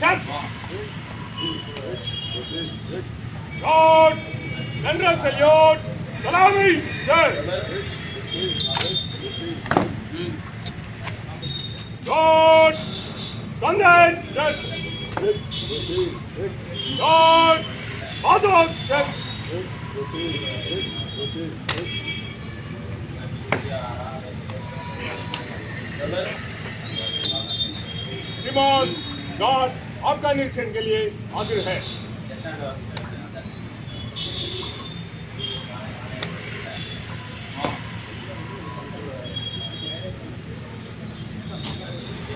Shot shot general செல்யோட் salami sir shot Chandan sir shot Madhav sir Come on, God. आपका निरीक्षण के लिए हाजिर है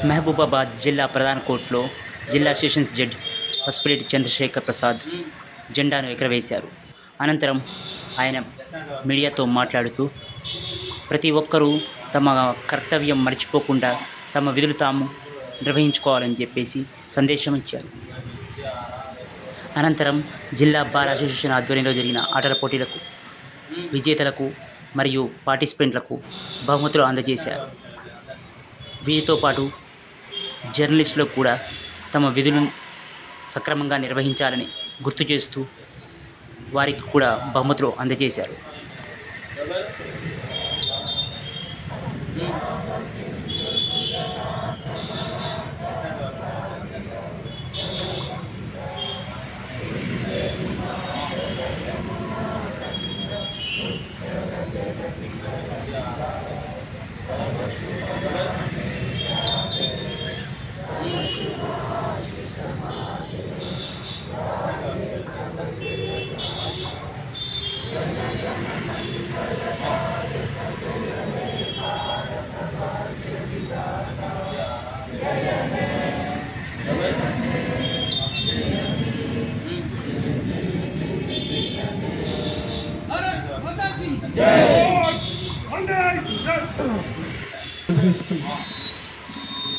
మహబూబాబాద్ జిల్లా ప్రధాన కోర్టులో జిల్లా సెషన్స్ జడ్జి పసుపులేటి చంద్రశేఖర్ ప్రసాద్ జెండాను ఎగరవేశారు అనంతరం ఆయన మీడియాతో మాట్లాడుతూ ప్రతి ఒక్కరూ తమ కర్తవ్యం మర్చిపోకుండా తమ విధులు తాము నిర్వహించుకోవాలని చెప్పేసి సందేశం ఇచ్చారు. అనంతరం జిల్లా బార్ అసోసియేషన్ ఆధ్వర్యంలో జరిగిన ఆటల పోటీలకు విజేతలకు మరియు పార్టిసిపెంట్లకు బహుమతులు అందజేశారు. వీరితో పాటు జర్నలిస్టులు కూడా తమ విధులను సక్రమంగా నిర్వహించాలని గుర్తు చేస్తూ వారికి కూడా బహుమతులు అందజేశారు.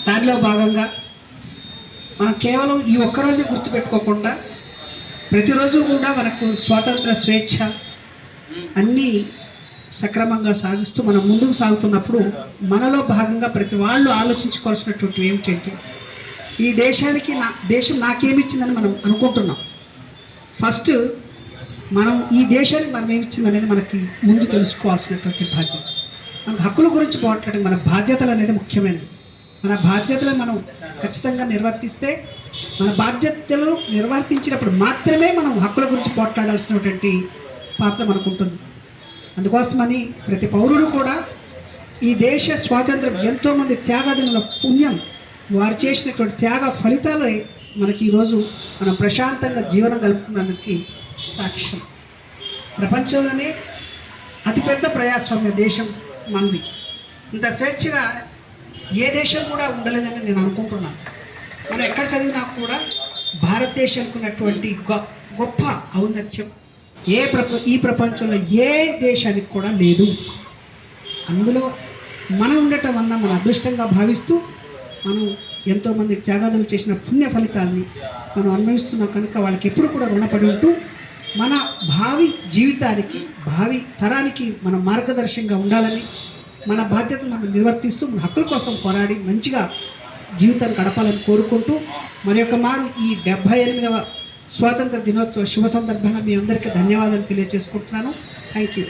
దానిలో భాగంగా మనం కేవలం ఈ ఒక్కరోజు గుర్తుపెట్టుకోకుండా ప్రతిరోజు కూడా మనకు స్వాతంత్ర స్వేచ్ఛ అన్నీ సక్రమంగా సాగిస్తూ మనం ముందుకు సాగుతున్నప్పుడు మనలో భాగంగా ప్రతి వాళ్ళు ఆలోచించుకోవాల్సినటువంటి ఏమిటంటే ఈ దేశానికి నా దేశం నాకేమిచ్చిందని మనం అనుకుంటున్నాం. ఫస్ట్ మనం ఈ దేశానికి మనం ఏమిచ్చిందనేది మనకి ముందు తెలుసుకోవాల్సినటువంటి బాధ్యత. మన హక్కుల గురించి పోట్లాడడం మన బాధ్యతలు అనేది ముఖ్యమైనది మన బాధ్యతలు మనం ఖచ్చితంగా నిర్వర్తిస్తే మన బాధ్యతలు నిర్వర్తించినప్పుడు మాత్రమే మనం హక్కుల గురించి పోట్లాడాల్సినటువంటి పాత్ర మనకు ఉంటుంది అందుకోసమని ప్రతి పౌరుడు కూడా ఈ దేశ స్వాతంత్రం ఎంతోమంది త్యాగదనుల పుణ్యం వారు చేసినటువంటి త్యాగ ఫలితాలే మనకి ఈరోజు మనం ప్రశాంతంగా జీవనం గడుపుతున్నందుకు సాక్ష్యం. ప్రపంచంలోనే అతిపెద్ద ప్రజాస్వామ్య దేశం మనది. ఇంత స్వేచ్ఛగా ఏ దేశం కూడా ఉండలేదని నేను అనుకుంటున్నాను. మనం ఎక్కడ చదివినా కూడా భారతదేశానికి ఉన్నటువంటి గొ- గొప్ప ఔన్నత్యం ఏ ప్రప ఈ ప్రపంచంలో ఏ దేశానికి కూడా లేదు. అందులో మనం ఉండటం వల్ల మన అదృష్టంగా భావిస్తూ మనం ఎంతోమంది త్యాగాదులు చేసిన పుణ్య ఫలితాల్ని మనం అనుభవిస్తున్నాం కనుక వాళ్ళకి ఎప్పుడు కూడా రుణపడి ఉంటూ మన భావి జీవితానికి భావి తరానికి మన మార్గదర్శంగా ఉండాలని మన బాధ్యతను మనం నిర్వర్తిస్తూ మన హక్కుల కోసం పోరాడి మంచిగా జీవితాన్ని గడపాలని కోరుకుంటూ మరి యొక్క మారు ఈ డెబ్భై ఎనిమిదవ స్వాతంత్ర దినోత్సవ శుభ సందర్భంగా మీ అందరికీ ధన్యవాదాలు తెలియజేసుకుంటున్నాను. Thank you